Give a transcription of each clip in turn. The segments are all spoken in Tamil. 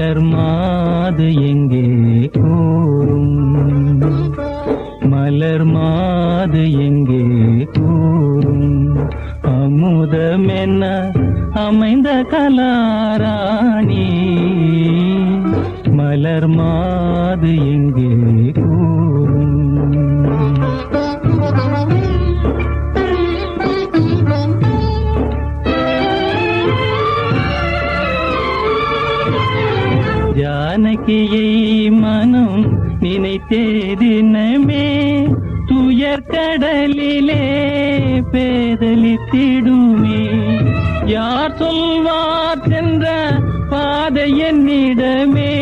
மலர் மாது எங்கே கூறும் மலர் மாது எங்கே கூறும் அமுதமென்ன அமைந்த கலாராணி? மலர் மாது எங்கே கூறும் வாழ்க்கையை மனம் நினைத்தேதினமே துயர் கடலிலே பேதலித்திடுமே. யார் சொல்வார் சென்ற பாதை என்னிடமே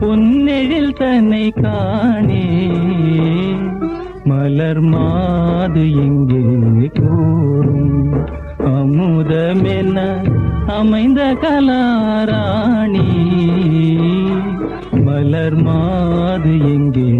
பொன்னெழில் தன்னை காணே. மலர் மாது எங்கே கூறும்? அமுதமென அமைந்த கலாராணி மலர் மாது எங்கே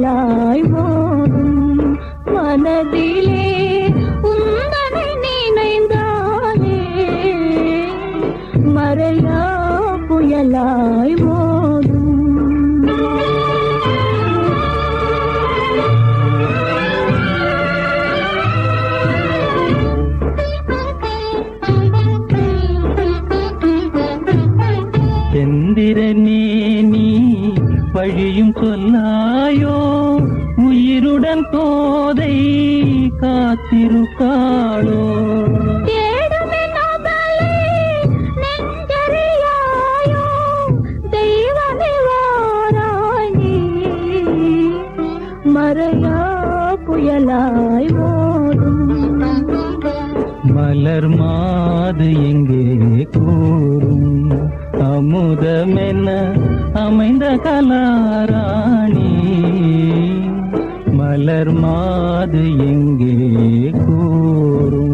புயலாய் மோதும் மனதிலே உந்தனை நினைந்தாலே மறையா புயலாய் மோதும் வழியும் சொல்லாயோ உயிருடன் கோதை காத்திருக்காளோ? மறையா புயலாய் ஓடும் மலர் மாது எங்கே கூறும்? அமுதமென அமைந்த கலாராணி. மலர் மாது எங்கே கூறும்?